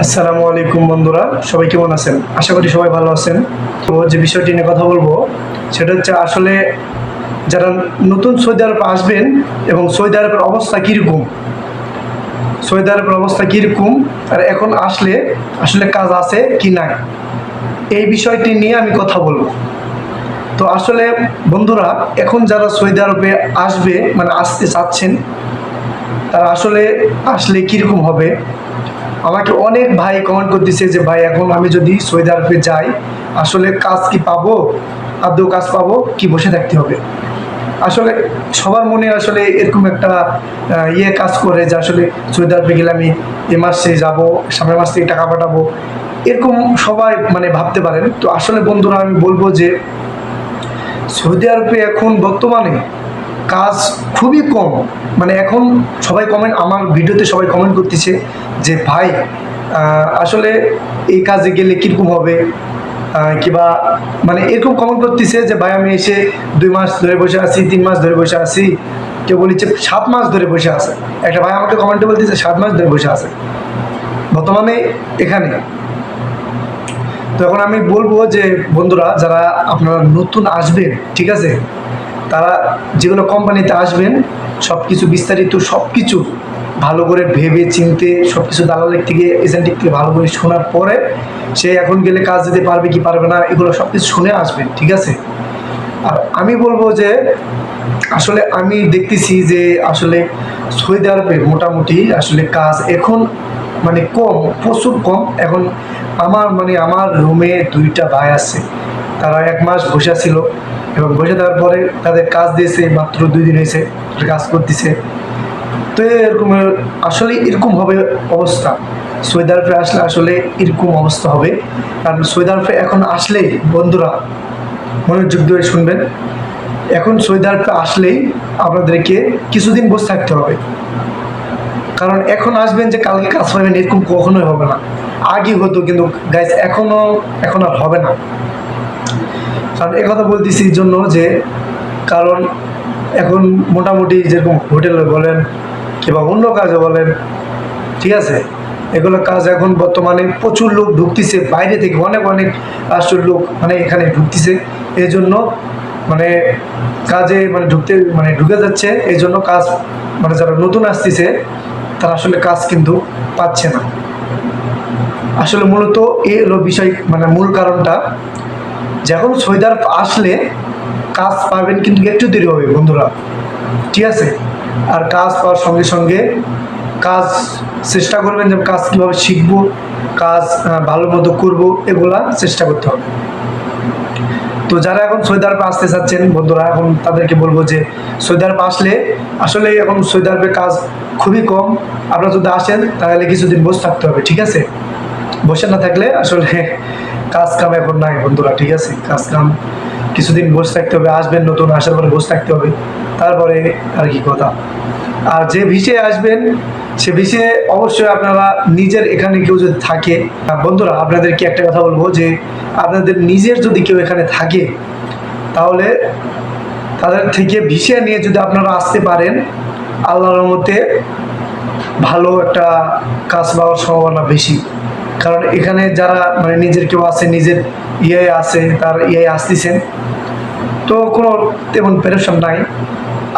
আসসালামু আলাইকুম বন্ধুরা, সবাই কেমন আছেন? আশা করি সবাই ভালো আছেন। তো যে বিষয়টি নিয়ে কথা বলব, সেটা হচ্ছে আসলে যারা নতুন সৌদি আরবে আসবেন এবং সৌদি আরবের অবস্থা কীরকম? সৌদি আরবের অবস্থা কীরকম? আর এখন আসলে আসলে কাজ আছে কি নাই? এই বিষয়টি নিয়ে আমি কথা বলব। তো আসলে বন্ধুরা, এখন যারা সৌদি আরবে আসবে মানে আসতে চাচ্ছেন, তারা আসলে আসলে কীরকম হবে? আমাকে অনেক ভাই কমেন্ট করতেছে যে, ভাই, এখন আমি যদি সৌদি আরবে যাই, আসলে কাজ কি পাবো? আদৌ কাজ পাবো? কি বসে থাকতে হবে? আসলে সবার মনে আসলে এরকম একটা ইয়ে কাজ করে যে, আসলে সৌদি আরবে গেলে আমি এ মাসে যাব, সামনের মাস থেকে টাকা পাঠাবো। এরকম সবাই মানে ভাবতে পারেন। তো আসলে বন্ধুরা, আমি বলব যে, সৌদি আরবে এখন বর্তমানে কাজ খুবই কম। মানে এখন সবাই কমেন্ট আমার ভিডিওতে সবাই কমেন্ট করতেছে যে, ভাই আসলে এই কাজে গেলে কীরকম হবে? কিবা মানে এরকম কমেন্ট করতেছে যে, ভাই, আমি এসে দুই মাস ধরে বসে আছি, তিন মাস ধরে বসে আছি। কেউ বলেছে, সাত মাস ধরে বসে আছে। একটা ভাই আমাকে কমেন্টে বলতেছে, সাত মাস ধরে বসে আছে। বর্তমানে এখানে। তো এখন আমি বলব যে, বন্ধুরা, যারা আপনারা নতুন আসবেন, ঠিক আছে? তারা যেগুলো কোম্পানিতে আসবেন সব কিছু বিস্তারিত সব কিছু ভালো করে ভেবে চিনতে সব কিছু দালালের থেকে এজেন্টের থেকে ভালো করে শোনার পরে সে এখন গেলে কাজ দিতে পারবে কি পারবে না, এগুলো সব কিছু শুনে আসবেন ঠিক আছে? আর আমি বলব যে, আসলে আমি দেখতেছি যে আসলে সৌদি আরবে মোটামুটি আসলে কাজ এখন মানে কম, প্রচুর কম। এখন আমার মানে আমার রুমে দুইটা ভাই আছে। তারা এক মাস বসে ছিল এবং বসে থাকার পরে তাদের কাজ দিয়েছে, মাত্র দুই দিন হয়েছে কাজ করতেছে। তো এরকম, আসলে এরকম হবে অবস্থা। সৌদি আরবে আসলে আসলে এরকম অবস্থা হবে। কারণ সৌদি আরবে এখন আসলেই বন্ধুরা, মনোযোগ দিয়ে শুনবেন। এখন সৌদি আরবে আসলেই আপনাদেরকে কিছুদিন বসে থাকতে হবে। কারণ এখন আসবেন যে কালকে কাজ পাবেন, এরকম কখনোই হবে না। আগে হতো কিন্তু গাইজ এখনও এখন আর হবে না। কারণ একথা বলতেছি জন্য যে কারণ এখন মোটামুটি যেরকম হোটেলে বলেন কিংবা অন্য কাজে বলেন, ঠিক আছে? এগুলো কাজ এখন বর্তমানে প্রচুর লোক ঢুকতেছে, বাইরে থেকে অনেক অনেক রাষ্ট্রের লোক মানে এখানে ঢুকতেছে। এই জন্য মানে কাজে মানে ঢুকতে মানে ঢুকে যাচ্ছে, এই জন্য কাজ মানে যারা নতুন আসতেছে, তারা আসলে কাজ কিন্তু পাচ্ছে না। আসলে মূলত এই হলো বিষয় মানে মূল কারণটা। যখন সৌদি আরব আসলে কাজ পাবেন কিন্তু একটু দেরি হবে বন্ধুরা। ঠিক আছে? আর কাজ পাওয়ার সঙ্গে সঙ্গে কাজ চেষ্টা করবেন যে কাজ কীভাবে শিখব, কাজ ভালো মতো করব, এগুলা চেষ্টা করতে হবে। তো যারা এখন সৌদি আরবে আসতে চাচ্ছেন, বন্ধুরা, এখন তাদেরকে বলব যে সৌদি আরব আসলে আসলে এখন সৌদি আরবে কাজ খুবই কম। আপনারা যদি আসেন, তাহলে কিছুদিন বসে থাকতে হবে, ঠিক আছে? বসে না থাকলে আসলে কাজ কাম এখন নাই বন্ধুরা, ঠিক আছে? কাজ কাম কিছুদিন বসে থাকতে হবে, আসবেন নতুন, আসার পরে বসে থাকতে হবে, তারপরে আর কি কথা। আর যে ভিসে আসবেন, সে ভিসে অবশ্যই আপনারা নিজের এখানে কেউ যদি থাকে বন্ধুরা, আপনাদেরকে একটা কথা বলব যে, আপনাদের নিজের যদি কেউ এখানে থাকে, তাহলে তাদের থেকে ভিসে নিয়ে যদি আপনারা আসতে পারেন, আল্লাহর মতে ভালো একটা কাজ পাওয়ার সম্ভাবনা বেশি। কারণ এখানে যারা মানে নিজের কেউ আছে, নিজের ইয়ে আছে, তার ইয়ে আসতেছেন। তো কোনো তেমন পেরেশন নাই।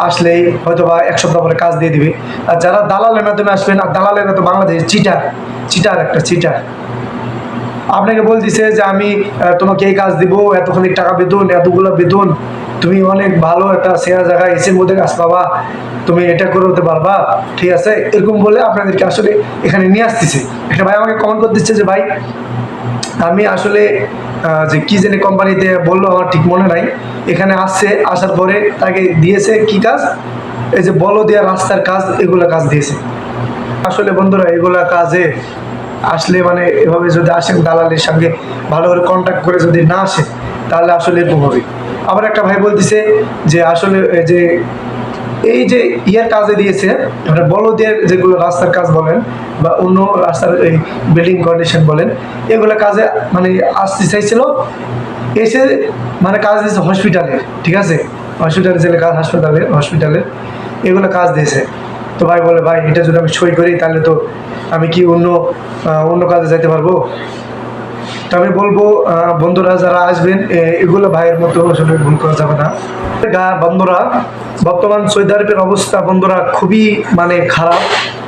আসলেই হয়তো বা এক সপ্তাহ পরে কাজ দিয়ে দিবে। আর যারা দালালের মাধ্যমে আসবেন, আর দালালের তো বাংলাদেশ চিটার চিটার একটা চিটার আপনাকে বলতেছে যে আমি তোমাকে এই কাজ দিব, এতখানি টাকা বেতন, এতগুলো বেতন। তুমি অনেক ভালো একটা সেরা জায়গায় এসের মধ্যে কাজ পাবা। তুমি এটা করে হতে পারবা। ঠিক আছে? এরকম বলে আপনাদেরকে আসলে এখানে নিয়ে আসতেছে। একটা ভাই আমাকে কমেন্ট করে দিচ্ছে যে, ভাই, আমি আসলে যে কি জানি কোম্পানিতে বলল, আমার ঠিক মনে নাই। এখানে আসছে, আসার পরে তাকে দিয়েছে কি কাজ? এই যে বলো দেওয়া রাস্তার কাজ, এগুলো কাজ দিয়েছে। আসলে বন্ধুরা, এগুলা কাজে আসলে মানে এভাবে যদি আসেন, দালালের সঙ্গে ভালো করে কন্ট্যাক্ট করে যদি না আসে তাহলে আসলে এরকম হবে। আবার একটা ভাই বলতেছে যে আসলে যে, এই যে ইয়ার কাজে দিয়েছে মানে বলদের যেগুলো রাস্তার কাজ বলেন বা অন্য রাস্তার এই বিল্ডিং কন্ডিশন বলেন, এগুলো কাজে মানে আসতে চাইছিল, এসে মানে কাজ দিয়েছে হসপিটালের ঠিক আছে? হসপিটালে যে কাজ হাসপাতালে হসপিটালে এগুলো কাজ দিয়েছে। তো ভাই বলে, ভাই এটা যদি আমি সই করি, তাহলে তো আমি কি অন্য অন্য কাজে যেতে পারব? তো আমি বলব বন্ধুরা যারা আসবেন এগুলো ভাইয়ের মতো আসলে ভুল করা যাবে না। গা- বন্ধুরা, বর্তমান সৌদি আরবের অবস্থা, বন্ধুরা, খুবই মানে খারাপ।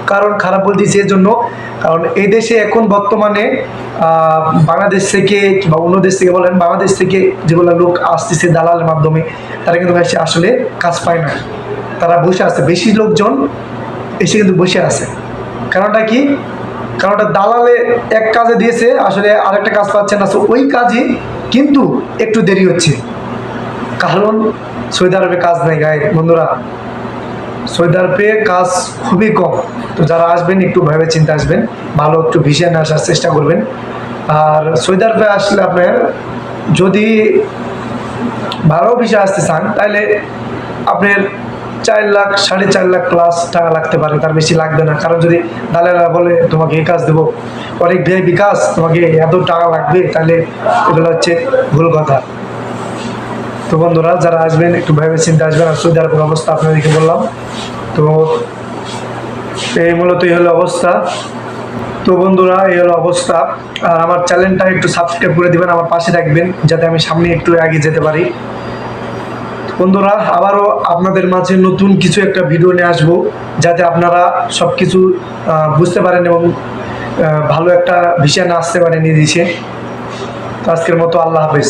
কারণ খারাপ বলতেছি জন্য কারণ এই দেশে এখন বর্তমানে বাংলাদেশ থেকে বা অন্য দেশ থেকে বলেন, বাংলাদেশ থেকে যেগুলো লোক আসতেছে দালালের মাধ্যমে, তারা কিন্তু এসে আসলে কাজ পায় না। তারা বসে আছে। বেশি লোকজন এসে কিন্তু বসে আছে। কারণটা কি? কারণটা দালালে এক কাজে দিয়েছে, আসলে আরেকটা কাজ পাচ্ছে না। ওই কাজই কিন্তু একটু দেরি হচ্ছে। কারণ সৌদি আরবে কাজ নেই গায়ে বন্ধুরা। সৌদি আরবে কাজ খুবই কম। তো যারা আসবেন, একটু ভেবে চিন্তা আসবেন। ভালো একটু ভিসা নিয়ে আসার চেষ্টা করবেন। আর সৌদি আরবে আসলে আপনার যদি ভালো ভিসা আসতে চান, তাহলে আপনার চার লাখ, সাড়ে চার লাখ প্লাস টাকা লাগতে পারে, তার বেশি লাগবে না। কারণ যদি দালালা বলে, তোমাকে এই কাজ দেবো। অনেক ভিআইপি কাজ তোমাকে এত টাকা লাগবে, তাহলে এগুলো হচ্ছে ভুল কথা। তো বন্ধুরা, যারা আসবেন, একটু ভেবে চিন্তে আসবেন, আর সৌদি আরবের অবস্থা আপনাদেরকে বললাম। তো এই মূলত এই হলো অবস্থা। তো বন্ধুরা, এই হলো অবস্থা। আর আমার চ্যানেলটা একটু সাবস্ক্রাইব করে দিবেন, আমার পাশে রাখবেন, যাতে আমি সামনে একটু এগিয়ে যেতে পারি। বন্ধুরা, আবারও আপনাদের মাঝে নতুন কিছু একটা ভিডিও নিয়ে আসব, যাতে আপনারা সব কিছু বুঝতে পারেন এবং ভালো একটা বিষয় না আসতে পারেন দিছে তো আজকের মতো আল্লাহ হাফেজ।